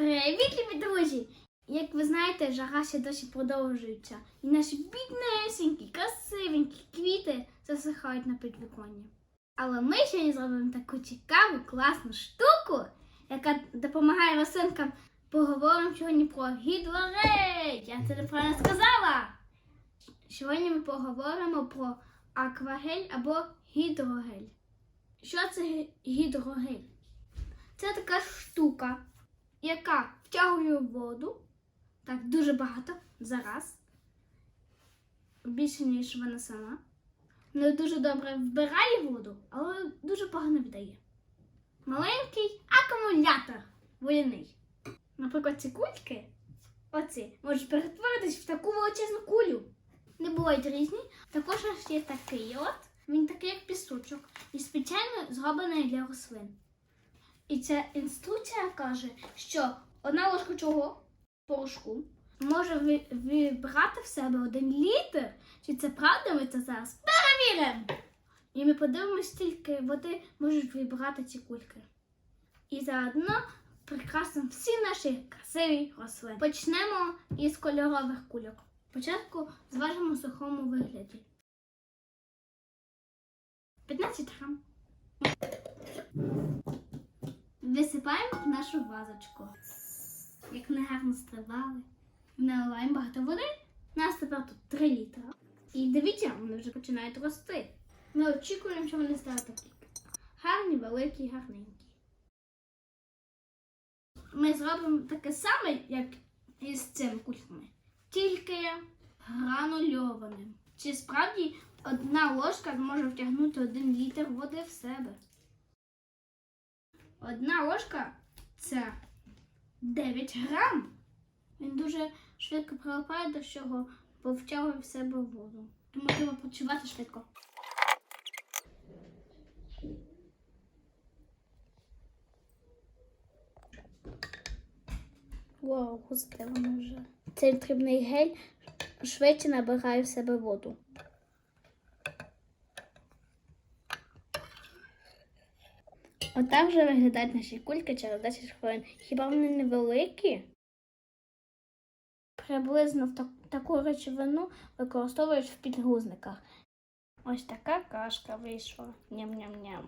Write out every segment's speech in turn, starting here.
Привіт, любі друзі! Як ви знаєте, жара ще досі продовжується. І наші біднесенькі, красивенькі квіти засихають на підвіконні. Але ми сьогодні зробимо таку цікаву, класну штуку, яка допомагає рослинкам. Поговоримо сьогодні про гідрогель. Я це неправильно сказала. Сьогодні ми поговоримо про аквагель або гідрогель. Що це гідрогель? Це така штука, яка втягує воду, так дуже багато зараз, більше, ніж вона сама. Не дуже добре вбирає воду, але дуже погано віддає. Маленький акумулятор водяний. Наприклад, ці кульки, оці, можуть перетворитись в таку величезну кулю. Не бувають різні. Також є такий от. Він такий, як пісочок, і спеціально зроблений для рослин. І ця інструкція каже, що одна ложка чого порошку може ви- вибрати в себе один літр. Чи це правда ми це зараз перевіримо? І ми подивимося, скільки води можуть вибрати ці кульки. І заодно прикрасимо всі наші красиві рослини. Почнемо із кольорових кульок. Спочатку зважимо в сухому вигляді. 15 грам. Висипаємо в нашу вазочку. Як вони гарно стрибали. Наливаємо багато води. У нас тепер тут 3 літра. І дивіться, вони вже починають рости. Ми очікуємо, що вони стануть такі. Гарні, великі, гарненькі. Ми зробимо таке саме, як із цими кульками. Тільки гранульованим. Чи справді одна ложка може втягнути один літр води в себе? Одна ложка це 9 грам. Він дуже швидко прилипає до всього, бо втягує в себе воду. Тому треба працювати швидко. Вау, густе воно вже. Цей потрібний гель швидше набирає в себе воду. Отак вже виглядають наші кульки через 10 хвилин. Хіба вони невеликі? Приблизно в так- таку речовину використовують в підгузниках. Ось така кашка вийшла. Ням-ням-ням.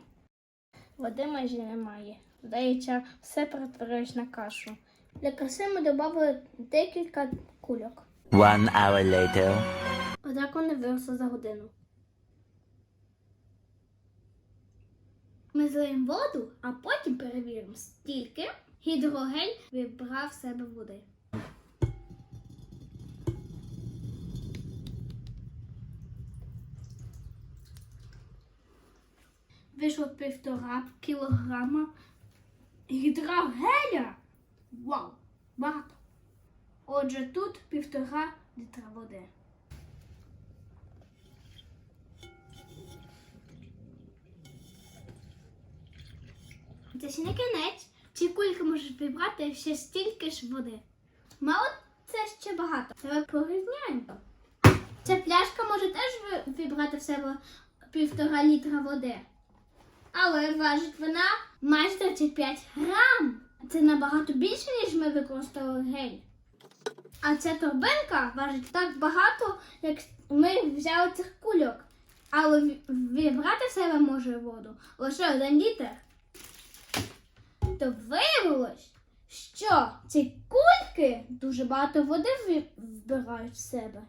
Води майже немає. Здається, все перетворилось на кашу. Для краси ми додали декілька кульок. One hour later. Однак вони виросли за годину. Ми злиємо воду, а потім перевіримо, стільки гідрогель вибрав в себе води. Вийшло півтора кілограма гідрогеля. Вау! Багато. Отже, тут півтора літра води. Це ще не кінець. Ці кульки можуть вибрати ще стільки ж води. Мало це ще багато. Давай порівняємо. Ця пляшка може теж ви- вибрати в себе півтора літра води. Але важить вона майже 35 грам. Це набагато більше, ніж ми використовували гель. А ця торбинка важить так багато, як ми взяли цих кульок. Але в- вибрати в себе може воду лише один літр. То виявилось, що ці кульки дуже багато води вбирають в себе.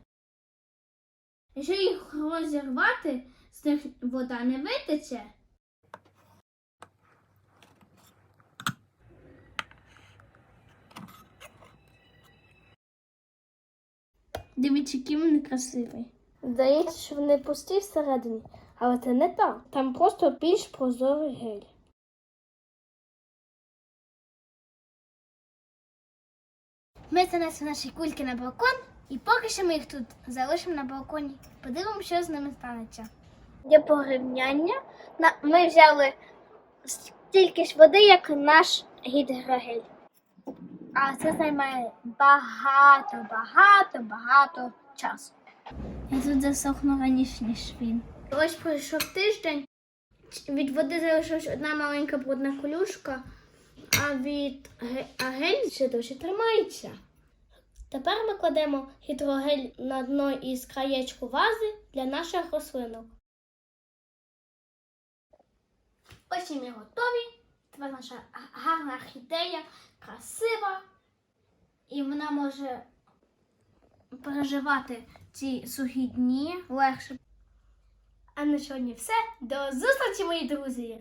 Якщо їх розірвати, з них вода не витече. Дивіться, який вони красивий. Здається, що вони пусті всередині, але це не так. Там просто більш прозорий гель. Ми занесли наші кульки на балкон, і поки що ми їх тут залишимо на балконі. Подивимося, що з ними станеться. Для порівняння ми взяли стільки ж води, як наш гідрогель. А це займає багато, багато, багато часу. Я тут засохну раніше, ніж він. Ось пройшов тиждень. Від води залишилась одна маленька брудна колюшка, а від а гель ще досі тримається. Тепер ми кладемо гідрогель на дно із краєчку вази для наших рослинок. Ось і ми готові. Тепер наша гарна орхідея, красива. І вона може переживати ці сухі дні легше. А на сьогодні все. До зустрічі, мої друзі!